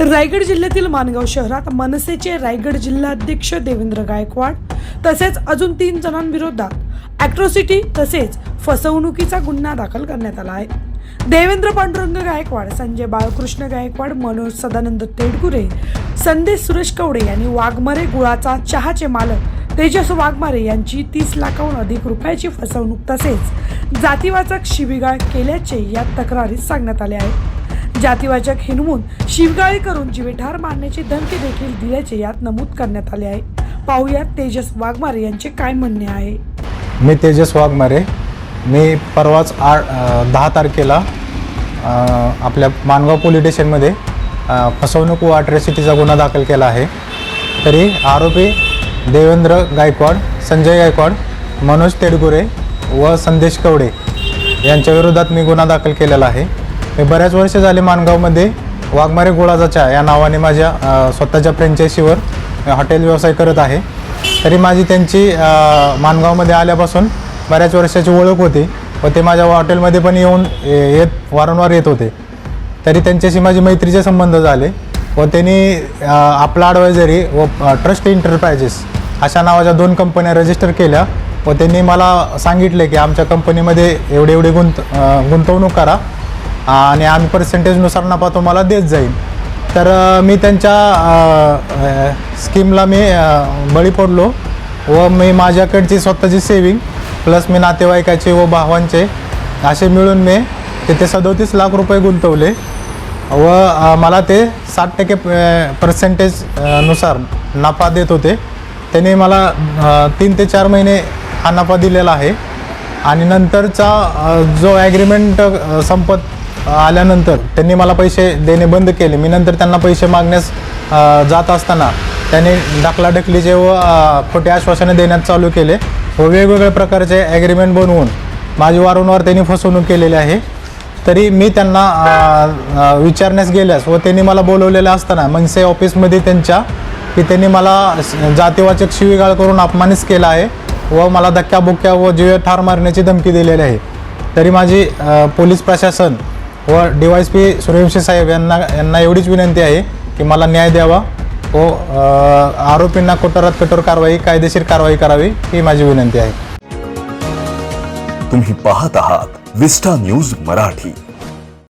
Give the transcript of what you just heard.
रायगड जिल्ह्यातील मानगाव शहरात मनसेचे रायगड जिल्हाध्यक्ष देवेंद्र गायकवाड तसेच अजून तीन जणांविरोधात अॅट्रॉसिटी तसेच फसवणुकीचा गुन्हा दाखल करण्यात आला आहे. देवेंद्र पांडुरंग गायकवाड संजय बाळकृष्ण गायकवाड मनोज सदानंद तेडगुरे संदेश सुरेश कवडे यांनी वाघमारे गुळाचा चहाचे मालक तेजस वाघमारे यांची तीस लाखाहून अधिक रुपयाची फसवणूक तसेच जातीवाचक शिबिगाळ केल्याचे या तक्रारीत सांगण्यात आले आहे. जातीवाचक हिनवून शिवगाळी करून जीवेठार मारण्याची धमकी देखील दिल्याचे यात नमूद करण्यात आले आहे. पाहुयात तेजस वाघमारे यांचे काय म्हणणे आहे? मी तेजस वाघमारे. मी परवाच आठ दहा तारखेला आपल्या मानगाव पोलीस स्टेशनमध्ये फसवणूक व अट्रॅसिटीचा गुन्हा दाखल केला आहे. तरी आरोपी देवेंद्र गायकवाड संजय गायकवाड मनोज तेडगुरे व संदेश कवडे यांच्या विरोधात मी गुन्हा दाखल केलेला आहे. मी बऱ्याच वर्ष झाले माणगावमध्ये वाघमारे गोळाचा चहा या नावाने माझ्या स्वतःच्या फ्रँचायसीवर हॉटेल व्यवसाय करत आहे. तरी माझी त्यांची माणगावमध्ये आल्यापासून बऱ्याच वर्षाची ओळख होती व ते माझ्या हॉटेलमध्ये पण येऊन येत वारंवार येत होते. तरी त्यांच्याशी माझे मैत्रीचे संबंध झाले व त्यांनी आपला ॲडवायझरी व ट्रस्ट इंटरप्राइजेस अशा नावाच्या दोन कंपन्या रजिस्टर केल्या व त्यांनी मला सांगितले की आमच्या कंपनीमध्ये एवढे एवढे गुंत गुंतवणूक करा. आणि आम्ही पर्सेंटेजनुसार नफा तुम्हाला देत जाईल. तर मी त्यांच्या स्कीमला मी बळी पडलो व मी माझ्याकडची स्वतःची सेविंग प्लस मी नातेवाईकाचे व भावांचे असे मिळून मी तिथे सदोतीस लाख रुपये गुंतवले व मला ते साठ टक्के पर्सेंटेजनुसार नफा देत होते. त्यांनी मला तीन ते चार महिने हा नफा दिलेला आहे. आणि नंतरचा जो ॲग्रीमेंट संपत आल्यानंतर त्यांनी मला पैसे देणे बंद केले. मी नंतर त्यांना पैसे मागण्यास जात असताना त्यांनी ढकलाढकलीचे व खोटे आश्वासने देण्यात चालू केले व वेगवेगळ्या प्रकारचे ॲग्रीमेंट बनवून माझी वारंवार त्यांनी फसवणूक केलेली आहे. तरी मी त्यांना विचारण्यास गेल्यास व त्यांनी मला बोलवलेलं असताना मनसे ऑफिसमध्ये त्यांच्या की त्यांनी मला जातीवाचक शिवीगाळ करून अपमानित केला आहे व मला धक्क्याबुक्क्या व जीवे ठार मारण्याची धमकी दिलेली आहे. तरी माझी पोलीस प्रशासन व D Y S P Suryavanshi साहेब यांना यांना एवढीच विनंती आहे की मला न्याय द्यावा. व आरोपींना कठोरात कठोर कारवाई कायदेशीर कारवाई करावी ही माझी विनंती आहे. तुम्ही पाहत आहात विस्टा न्यूज मराठी.